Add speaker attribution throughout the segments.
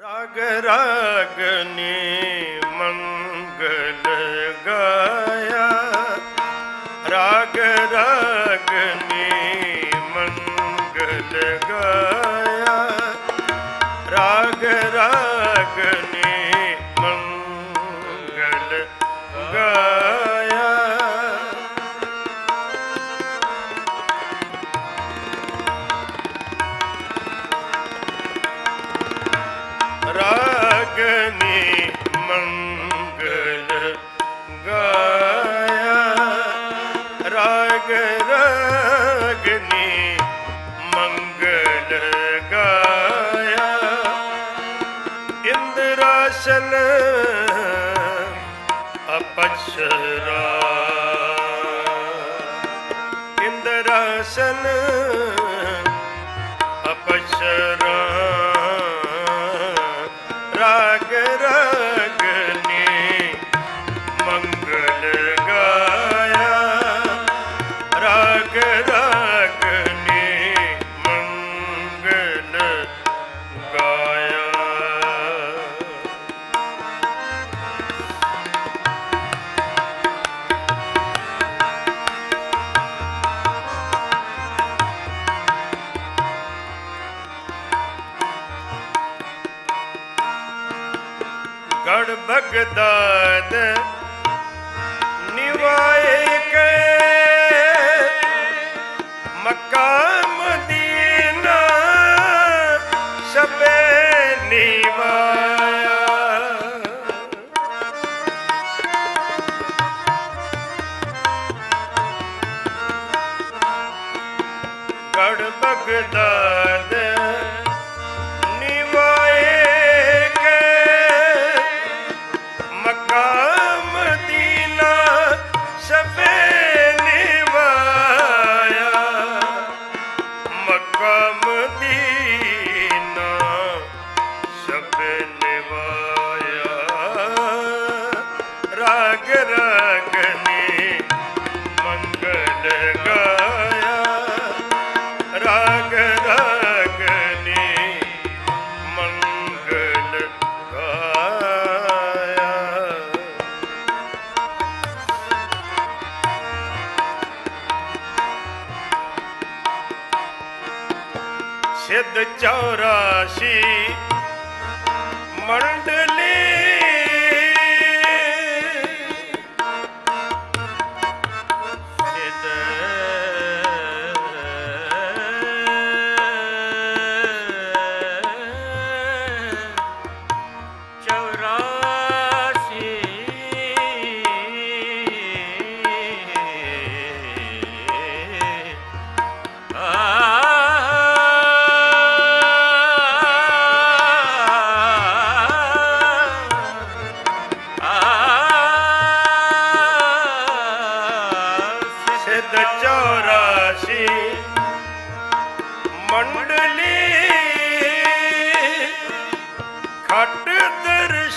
Speaker 1: ਰਾਗ ਰਗਨੀ ਮੰਗਲ ਗਾਇਆ। ਰਾਗ ਰਗਨੀ ਮੰਗਲ ਗਾਇਆ। ਰਾਗ ਰਾਗਨੀ ਇੰਦਰਾਸਨ ਅਪਸਰਾ ਇੰਦਰਾਸਨ ਅਪਸਰਾ ਰਾਗ ਗੜ ਬਗਦਾਦ ਨਿਵਾਏ ਕੇ। ਮੱਕਾ ਮਦੀਨਾ ਸਭੇ ਨਿਵਾਇਆ। ਗੜ ਬਗਦਾਦ আসি।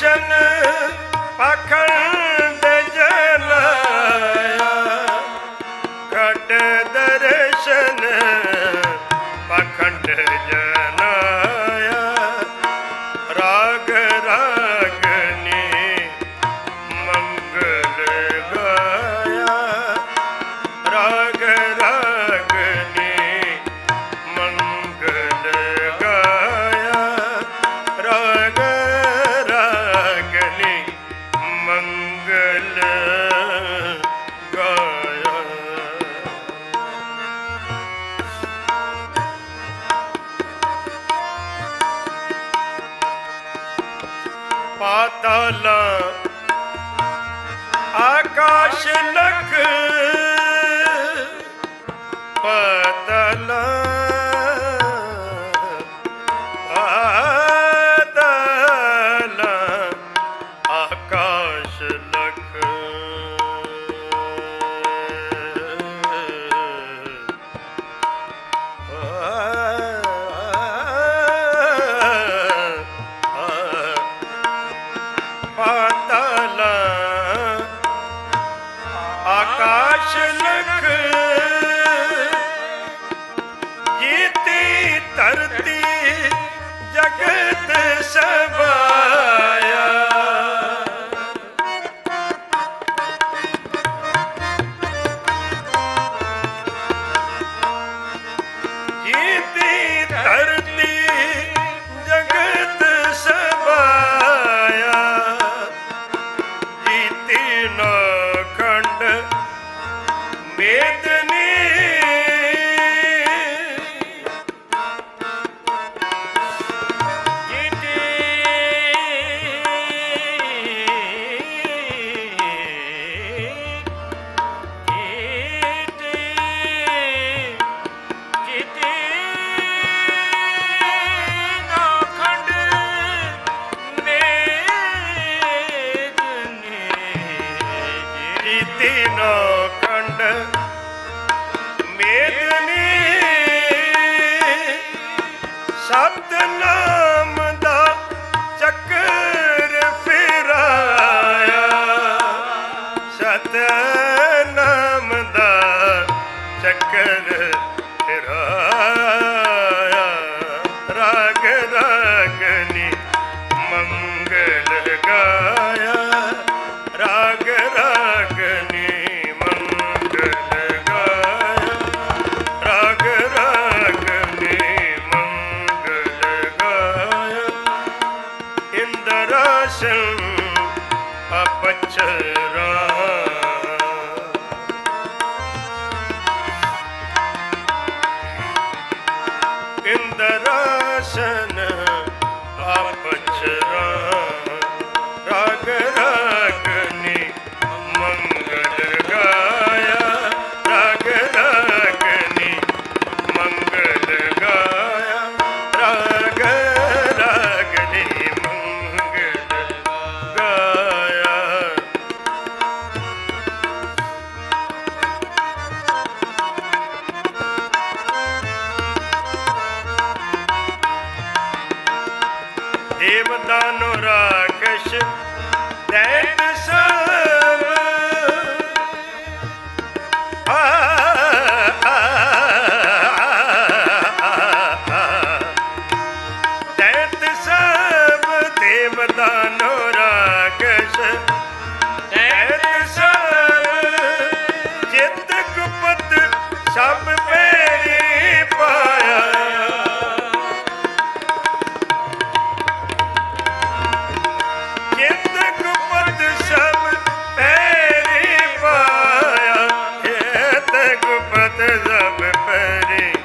Speaker 1: ਦਰਸ਼ਨ ਪਖੰਡ ਜਲਾਇਆ ਖਟ ਦਰਸ਼ਨ ਪਖੰਡ ਜਨਾਇਆ ਰਾਗ ਰਾਗਨੀ ਮੰਗਲ ਗਾਇਆ। ਰਾਗ ਰਾਗਨੀ ਪਾਤਾਲ ਆਕਾਸ਼ ਲਖ ਧਰਤੀ ਜਗਤ ਸਭਾਇਆ ਜੀਤੀ ਧਰਤੀ ਜਗਤ ਸਭਾਇਆ ਜੀਤੀ ਨਾ ਮੇਦ ਦਰਸ਼ਨ ਆਪਛਰਾ রে